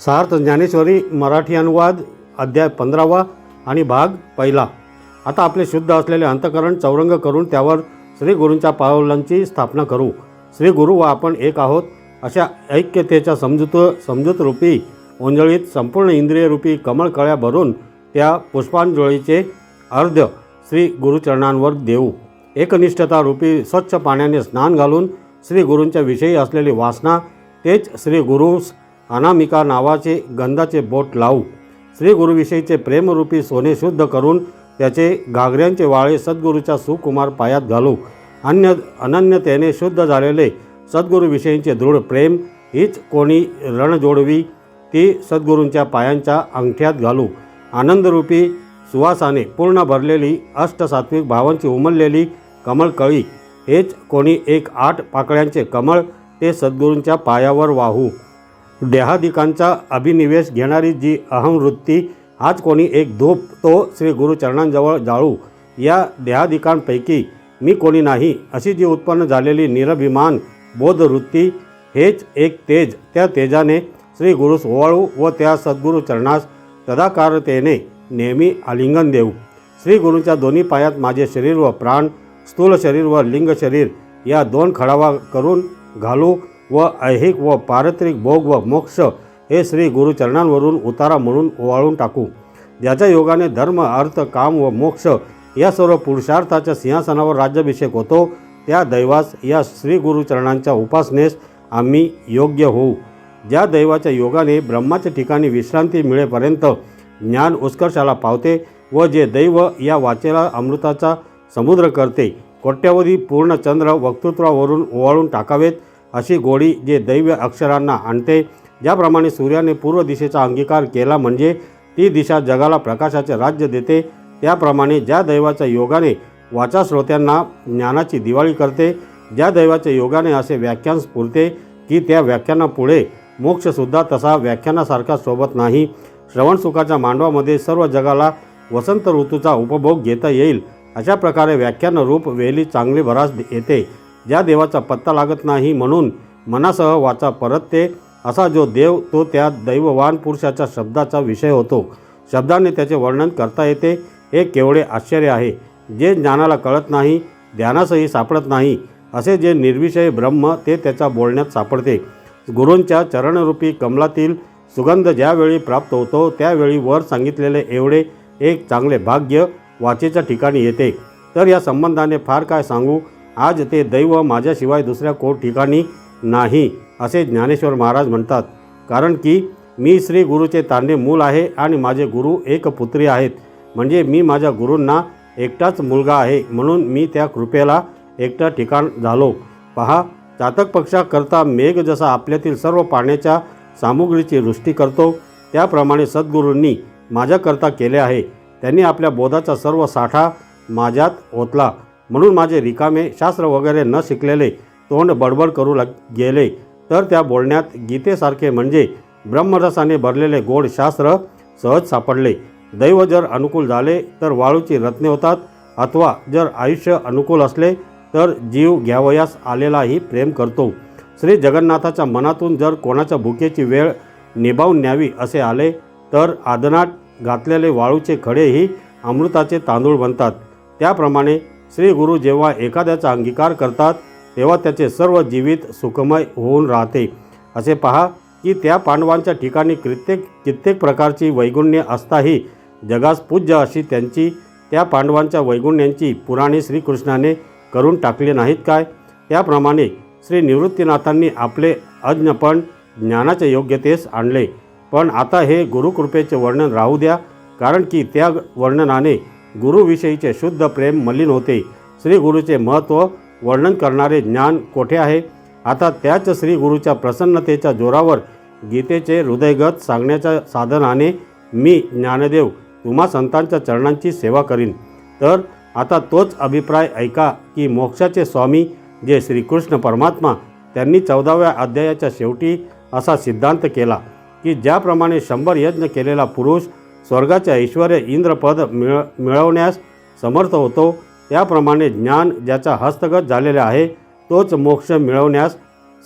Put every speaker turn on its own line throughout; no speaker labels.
सार्थ ज्ञानेश्वरी मराठी अनुवाद अध्याय पंधरावा आणि भाग पहिला. आता आपले शुद्ध असलेले अंतकरण चौरंग करून त्यावर श्री गुरूंच्या पावलांची स्थापना करू. श्री गुरु व आपण एक आहोत अशा ऐक्यतेच्या समजूत समजूतरूपी ओंजळीत संपूर्ण इंद्रियरूपी कमळ कळ्या भरून त्या पुष्पांजळीचे अर्ध्य श्री गुरुचरणांवर देऊ. एकनिष्ठता रूपी स्वच्छ पाण्याने स्नान घालून श्री गुरूंच्या विषयी असलेली वासना तेच श्री गुरुस अनामिका नावाचे गंधाचे बोट लावू श्री गुरुविषयीचे प्रेमरूपी सोने शुद्ध करून त्याचे घागऱ्यांचे वाळे सद्गुरूच्या सुकुमार पायात घालू. अन्य अनन्यतेने शुद्ध झालेले सद्गुरूविषयींचे दृढ प्रेम हीच कोणी रणजोडवी ती सद्गुरूंच्या पायांच्या अंगठ्यात घालू. आनंदरूपी सुवासाने पूर्ण भरलेली अष्टसात्विक भावांची उमललेली कमळकळी हेच कोणी एक आठ पाकळ्यांचे कमळ ते सद्गुरूंच्या पायावर वाहू. देहादिकांचा अभिनिवेश घेणारी जी अहमवृत्ती आज कोणी एक धूप तो श्री गुरुचरणांजवळ जाळू. या देहादिकांपैकी मी कोणी नाही अशी जी उत्पन्न झालेली निरभिमान बोधवृत्ती हेच एक तेज. त्या तेजाने श्री गुरुस ओवाळू व त्या सद्गुरू चरणास तदाकारतेने नेहमी आलिंगन देऊ. श्री गुरूंच्या दोन्ही पायात माझे शरीर व प्राण स्थूल शरीर व लिंग शरीर या दोन खडावा करून घालू. व ऐहिक व पारत्रिक भोग व मोक्ष हे श्री गुरुचरणांवरून उतारा म्हणून ओवाळून टाकू. ज्याच्या योगाने धर्म अर्थ काम व मोक्ष या सर्व पुरुषार्थाच्या सिंहासनावर राज्याभिषेक होतो. त्या दैवास या श्री गुरुचरणांच्या उपासनेस आम्ही योग्य होऊ. ज्या दैवाच्या योगाने ब्रह्माच्या ठिकाणी विश्रांती मिळेपर्यंत ज्ञान उत्कर्षाला पावते व जे दैव या वाचेला अमृताचा समुद्र करते कोट्यावधी पूर्ण चंद्र वक्तृत्वावरून ओवाळून टाकावेत. अशी गोडी जे दैव्य अक्षरांना आणते ज्याप्रमाणे सूर्याने पूर्व दिशेचा अंगीकार केला म्हणजे ती दिशा जगाला प्रकाशाचे राज्य देते त्याप्रमाणे ज्या दैवाच्या योगाने वाचा श्रोत्यांना ज्ञानाची दिवाळी करते ज्या दैवाच्या योगाने असे व्याख्यान स्फुरते की त्या व्याख्यानापुढे मोक्षसुद्धा तसा व्याख्यानासारखा सोबत नाही. श्रवणसुखाच्या मांडवामध्ये सर्व जगाला वसंत ऋतूचा उपभोग घेता येईल अशा प्रकारे व्याख्यान रूप वेली चांगली भरास येते. ज्या देवाचा पत्ता लागत नाही म्हणून मनासह वाचा परतते असा जो देव तो त्या दैववान पुरुषाच्या शब्दाचा विषय होतो. शब्दाने त्याचे वर्णन करता येते. हे केवढे आश्चर्य आहे. जे ज्ञानाला कळत नाही ध्यानासही सापडत नाही. असे जे निर्विषय ब्रह्म ते त्याच्या बोलण्यात सापडते. गुरूंच्या चरणरूपी कमलातील सुगंध ज्यावेळी प्राप्त होतो त्यावेळी वर सांगितलेले एवढे एक चांगले भाग्य वाचेच्या ठिकाणी येते. तर या संबंधाने फार काय सांगू? आज ते दैव माझ्याशिवाय दुसऱ्या को ठिकाणी नाही असे ज्ञानेश्वर महाराज म्हणतात. कारण की मी श्री गुरुचे तांडे मूल आहे आणि माझे गुरु एक पुत्री आहेत. म्हणजे मी माझ्या गुरूंना एकटाच मुलगा आहे म्हणून मी त्या कृपेला एकटा ठिकाण झालो. पहा चातक पक्षाकरता मेघ जसा आपल्यातील सर्व पाण्याच्या सामुग्रीची वृष्टी करतो त्याप्रमाणे सद्गुरूंनी माझ्याकरता केले आहे. त्यांनी आपल्या बोधाचा सर्व साठा माझ्यात ओतला. म्हणून माझे रिकामे शास्त्र वगैरे न शिकलेले तोंड बडबड करू लाग गेले. तर त्या बोलण्यात गीतेसारखे म्हणजे ब्रह्मरसाने भरलेले गोड शास्त्र सहज सापडले. दैव जर अनुकूल झाले तर वाळूची रत्ने होतात अथवा जर आयुष्य अनुकूल असले तर जीव घ्यावयास आलेलाही प्रेम करतो. श्री जगन्नाथाच्या मनातून जर कोणाच्या भुकेची वेळ निभावून न्यावी असे आले तर आदनाट घातलेले वाळूचे खडेही अमृताचे तांदूळ बनतात. त्याप्रमाणे श्री गुरु जेव्हा एखाद्याचा अंगीकार करतात तेव्हा त्याचे सर्व जीवित सुखमय होऊन राहते. असे पहा की त्या पांडवांच्या ठिकाणी कित्येक कित्येक प्रकारची वैगुण्य असताही जगास पूज्य अशी त्यांची त्या पांडवांच्या वैगुण्यांची पुराणे श्रीकृष्णाने करून टाकले नाहीत काय? त्याप्रमाणे श्री निवृत्तीनाथांनी आपले अज्ञपण ज्ञानाच्या योग्यतेस आणले. पण आता हे गुरुकृपेचे वर्णन राहू द्या कारण की त्या वर्णनाने गुरुविषयीचे शुद्ध प्रेम मलिन होते. श्री गुरुचे महत्त्व वर्णन करणारे ज्ञान कोठे आहे? आता त्याच श्री गुरुच्या प्रसन्नतेच्या जोरावर गीतेचे हृदयगत सांगण्याच्या साधनाने मी ज्ञानदेव तुम्हा संतांच्या चरणांची सेवा करीन. तर आता तोच अभिप्राय ऐका की मोक्षाचे स्वामी जे श्रीकृष्ण परमात्मा त्यांनी चौदाव्या अध्यायाच्या शेवटी असा सिद्धांत केला की ज्याप्रमाणे शंभर यज्ञ केलेला पुरुष स्वर्गाचे ऐश्वर इंद्रपद मिळ मिळवण्यास समर्थ होतो. त्याप्रमाणे ज्ञान ज्याचा हस्तगत झालेला आहे तोच मोक्ष मिळवण्यास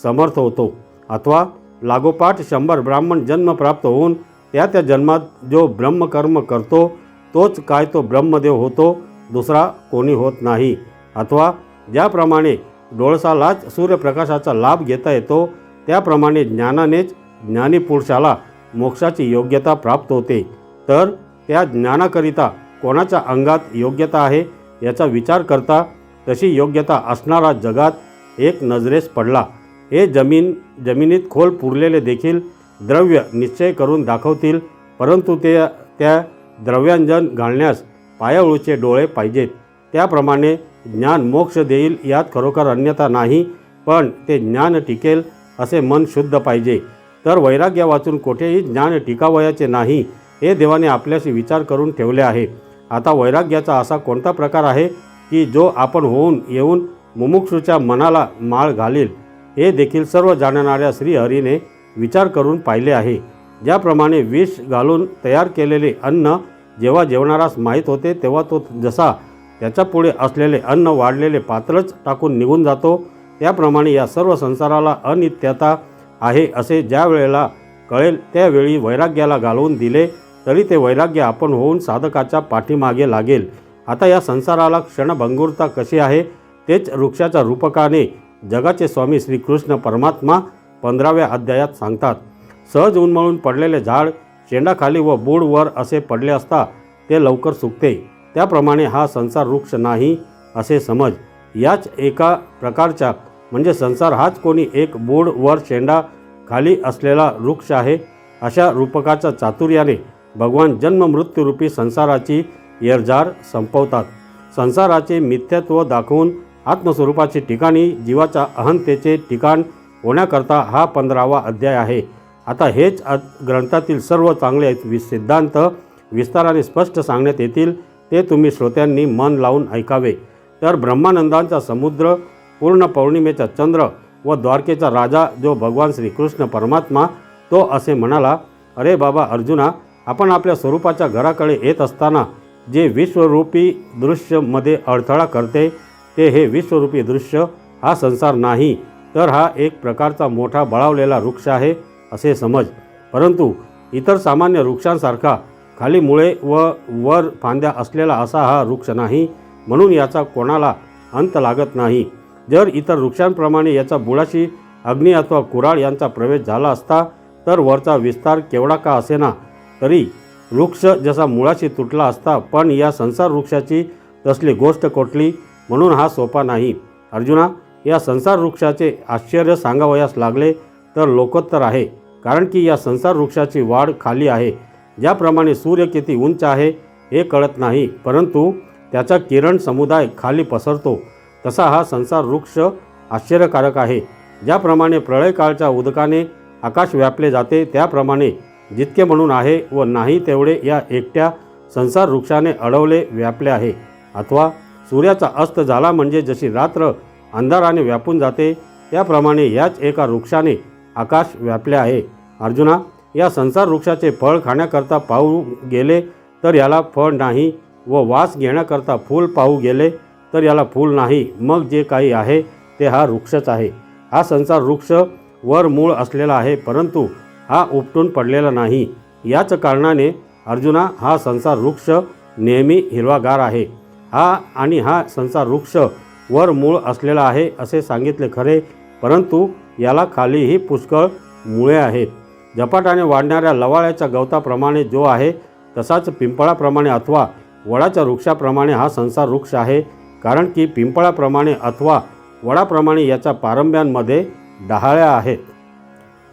समर्थ होतो. अथवा लागोपाठ शंभर ब्राह्मण जन्म प्राप्त होऊन त्या त्या जन्मात जो ब्रह्मकर्म करतो तोच काय तो ब्रह्मदेव होतो दुसरा कोणी होत नाही. अथवा ज्याप्रमाणे डोळसालाच सूर्यप्रकाशाचा लाभ घेता येतो त्याप्रमाणे ज्ञानानेच ज्ञानी पुरुषाला मोक्षाची योग्यता प्राप्त होते. तर त्या ज्ञानाकरिता कोणाच्या अंगात योग्यता आहे याचा विचार करता तशी योग्यता असणारा जगात एक नजरेस पडला. हे जमीन जमिनीत खोल पुरलेले देखील द्रव्य निश्चय करून दाखवतील परंतु ते त्या द्रव्यांजन घालण्यास पायाळूचे डोळे पाहिजेत. त्याप्रमाणे ज्ञान मोक्ष देईल यात खरोखर अन्यथा नाही पण ते ज्ञान टिकेल असे मन शुद्ध पाहिजे. तर वैराग्य वाचून कोठेही ज्ञान टिकावयाचे नाही. हे देवाने आपल्याशी विचार करून ठेवले आहे. आता वैराग्याचा असा कोणता प्रकार आहे की जो आपण होऊन येऊन मुमुक्षूच्या मनाला माळ घालील? हे देखील सर्व जाणणाऱ्या श्रीहरीने विचार करून पाहिले आहे. ज्याप्रमाणे विष घालून तयार केलेले अन्न जेव्हा जेवणारास माहीत होते तेव्हा तो जसा त्याच्यापुढे असलेले अन्न वाढलेले पात्रच टाकून निघून जातो त्याप्रमाणे या सर्व संसाराला अनित्यता आहे असे ज्या वेळेला कळेल त्यावेळी वैराग्याला घालवून दिले तरी ते वैराग्य आपण होऊन साधकाच्या पाठीमागे लागेल. आता या संसाराला क्षणभंगुरता कशी आहे तेच वृक्षाच्या रूपकाने जगाचे स्वामी श्रीकृष्ण परमात्मा पंधराव्या अध्यायात सांगतात. सहज उन्मळून पडलेले झाड शेंडाखाली व बूड वर असे पडले असता ते लवकर सुकते. त्याप्रमाणे हा संसार वृक्ष नाही असे समज. याच एका प्रकारच्या म्हणजे संसार हाच कोणी एक बूड वर शेंडा खाली असलेला वृक्ष आहे अशा रूपकाच्या चातुर्याने भगवान जन्म मृत्यूरूपी संसाराची येरजार संपवतात. संसाराचे मिथ्यत्व दाखवून आत्मस्वरूपाची ठिकाणी जीवाच्या अहंतेचे ठिकाण होण्याकरता हा पंधरावा अध्याय आहे. आता हेच ग्रंथातील सर्व चांगले वि सिद्धांत विस्ताराने स्पष्ट सांगण्यात येतील ते तुम्ही श्रोत्यांनी मन लावून ऐकावे. तर ब्रह्मानंदांचा समुद्र पूर्ण पौर्णिमेचा चंद्र व द्वारकेचा राजा जो भगवान श्रीकृष्ण परमात्मा तो असे म्हणाला अरे बाबा अर्जुना आपण आपल्या स्वरूपाच्या घराकडे येत असताना जे विश्वरूपी दृश्यमध्ये अडथळा करते ते हे विश्वरूपी दृश्य हा संसार नाही तर हा एक प्रकारचा मोठा बळावलेला वृक्ष आहे असे समज. परंतु इतर सामान्य वृक्षांसारखा खाली मुळे व वर फांद्या असलेला असा हा वृक्ष नाही म्हणून याचा कोणाला अंत लागत नाही. जर इतर वृक्षांप्रमाणे याचा बुळाशी अग्नी अथवा कुराळ यांचा प्रवेश झाला असता तर वरचा विस्तार केवढा का असेना तरी वृक्ष जसा मुळाशी तुटला असता पण या संसार वृक्षाची तसली गोष्ट कोटली म्हणून हा सोपा नाही. अर्जुना या संसार वृक्षाचे आश्चर्य सांगावयास लागले तर लोकोत्तर आहे कारण की या संसार वृक्षाची वाढ खाली आहे. ज्याप्रमाणे सूर्य किती उंच आहे हे कळत नाही परंतु त्याचा किरण समुदाय खाली पसरतो. तसा हा संसार वृक्ष आश्चर्यकारक आहे. ज्याप्रमाणे प्रळयकाळच्या उदकाने आकाश व्यापले जाते त्याप्रमाणे जितके म्हणून आहे व नाही तेवढे या एकट्या संसार वृक्षाने अडवले व्यापले आहे. अथवा सूर्याचा अस्त झाला म्हणजे जशी रात्र अंधाराने व्यापून जाते त्याप्रमाणे याच एका वृक्षाने आकाश व्यापले आहे. अर्जुना या संसार वृक्षाचे फळ खाण्याकरता पाहू गेले तर याला फळ नाही व वास घेण्याकरता फूल पाहू गेले तर याला फूल नाही. मग जे काही आहे ते हा वृक्षच आहे. हा संसार वृक्ष वर मूळ असलेला आहे परंतु हा उपटून पडलेला नाही. याच कारणाने अर्जुना हा संसार वृक्ष नेहमी हिरवागार आहे. हा आणि हा संसार वृक्ष वर मूळ असलेला आहे असे सांगितले खरे परंतु याला खालीही पुष्कळ मुळे आहेत. झपाट्याने वाढणाऱ्या लवाळ्याच्या गवताप्रमाणे जो आहे तसाच पिंपळाप्रमाणे अथवा वडाच्या वृक्षाप्रमाणे हा संसार वृक्ष आहे कारण की पिंपळाप्रमाणे अथवा वडाप्रमाणे याच्या पारंब्यांमध्ये डहाळ्या आहेत.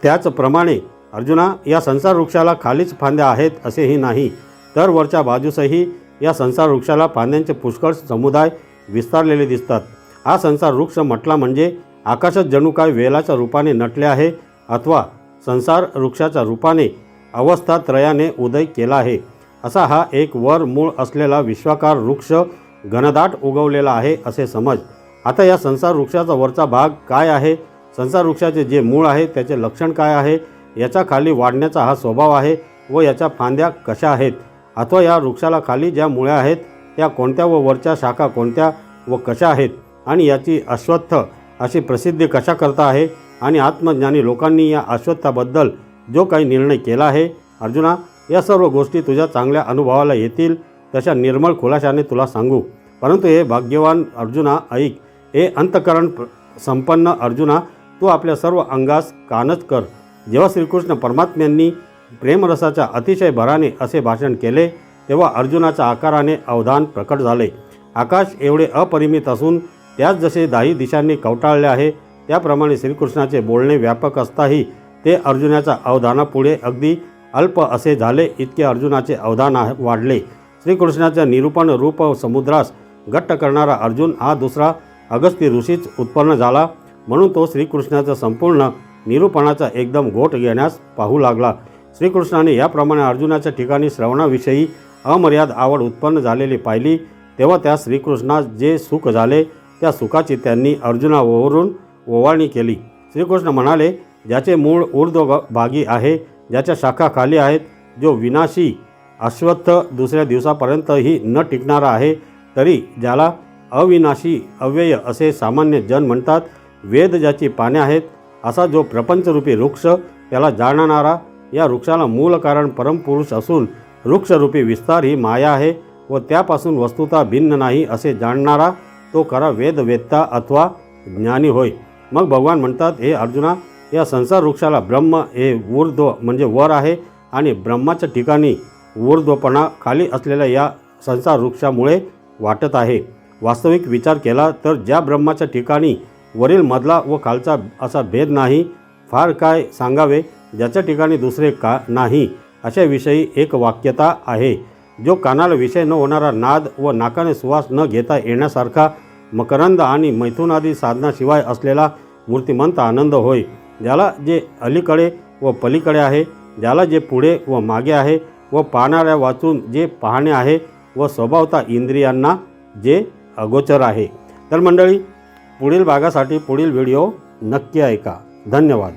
त्याचप्रमाणे अर्जुना या संसार वृक्षाला खालीच फांद्या आहेत असेही नाही. तर वरच्या बाजूसही या संसार वृक्षाला फांद्यांचे पुष्कळ समुदाय विस्तारलेले दिसतात. हा संसार वृक्ष म्हटला म्हणजे आकाशात जणू काय वेलाच्या रूपाने नटले आहे अथवा संसार वृक्षाच्या रूपाने अवस्था त्रयाने उदय केला आहे. असा हा एक वर मूळ असलेला विश्वाकार वृक्ष घनदाट उगवलेला आहे असे समज. आता या संसार वृक्षाचा वरचा भाग काय आहे? संसार वृक्षाचे जे मूळ आहे त्याचे लक्षण काय आहे? याचा खाली वाढण्याचा हा स्वभाव आहे व याच्या फांद्या कशा आहेत? अथवा या वृक्षाला खाली ज्या मुळ्या आहेत त्या कोणत्या व वरच्या शाखा कोणत्या व कशा आहेत? आणि याची अश्वत्थ अशी प्रसिद्धी कशा करता आहे? आणि आत्मज्ञानी लोकांनी या अश्वत्थाबद्दल जो काही निर्णय केला आहे अर्जुना या सर्व गोष्टी तुझ्या चांगल्या अनुभवाला येतील तशा निर्मळ खुलाशाने तुला सांगू. परंतु हे भाग्यवान अर्जुना ऐक. हे अंतकरण प्र- संपन्न अर्जुना तू आपल्या सर्व अंगास कानच कर. जेव्हा श्रीकृष्ण परमात्म्यांनी प्रेमरसाच्या अतिशय भराने असे भाषण केले तेव्हा अर्जुनाच्या आकाराने अवधान प्रकट झाले. आकाश एवढे अपरिमित असून त्यात जसे दाही दिशांनी कवटाळले आहे त्याप्रमाणे श्रीकृष्णाचे बोलणे व्यापक असताही ते अर्जुनाच्या अवधानापुढे अगदी अल्प असे झाले इतके अर्जुनाचे अवधान वाढले. श्रीकृष्णाच्या निरूपण रूप समुद्रास घट्ट करणारा अर्जुन हा दुसरा अगस्ती ऋषीच उत्पन्न झाला म्हणून तो श्रीकृष्णाचा संपूर्ण निरूपणाचा एकदम घोट घेण्यास पाहू लागला. श्रीकृष्णाने याप्रमाणे अर्जुनाच्या ठिकाणी श्रवणाविषयी अमर्याद आवड उत्पन्न झालेली पाहिली. तेव्हा त्या श्रीकृष्णास जे सुख झाले त्या सुखाची त्यांनी अर्जुनावरून ओवाळणी केली. श्रीकृष्ण म्हणाले ज्याचे मूळ ऊर्ध्व भागी आहे ज्याच्या शाखा खाली आहेत जो विनाशी अश्वत्थ दुसऱ्या दिवसापर्यंतही न टिकणारा आहे तरी ज्याला अविनाशी अव्यय असे सामान्य जन म्हणतात वेद ज्याची पाने आहेत असा जो प्रपंचरूपी वृक्ष त्याला जाणणारा या वृक्षाला मूल कारण परमपुरुष असून वृक्षरूपी विस्तार ही माया आहे व त्यापासून वस्तुता भिन्न नाही असे जाणणारा तो खरा वेदवेत्ता अथवा ज्ञानी होय. मग भगवान म्हणतात हे अर्जुना या संसार वृक्षाला ब्रह्म हे ऊर्ध्व म्हणजे वर आहे आणि ब्रह्माच्या ठिकाणी ऊर्ध्वपणा खाली असलेल्या या संसार वृक्षामुळे वाटत आहे. वास्तविक विचार केला तर ज्या ब्रह्माच्या ठिकाणी वरील मधला व खालचा असा भेद नाही फार काय सांगावे ज्याच्या ठिकाणी दुसरे का नाही अशाविषयी एक वाक्यता आहे. जो कानाला विषय न होणारा नाद व नाकाने सुवास न घेता येण्यासारखा मकरंद आणि मैथुनादी साधनाशिवाय असलेला मूर्तिमंत आनंद होय. ज्याला जे अलीकडे व पलीकडे आहे ज्याला जे पुढे व मागे आहे व पाहणाऱ्या वाचून जे पाहणे आहे व स्वभावता इंद्रियांना जे अगोचर आहे. तर मंडळी पुढील भागासाठी पुढील व्हिडिओ नक्की ऐका. धन्यवाद.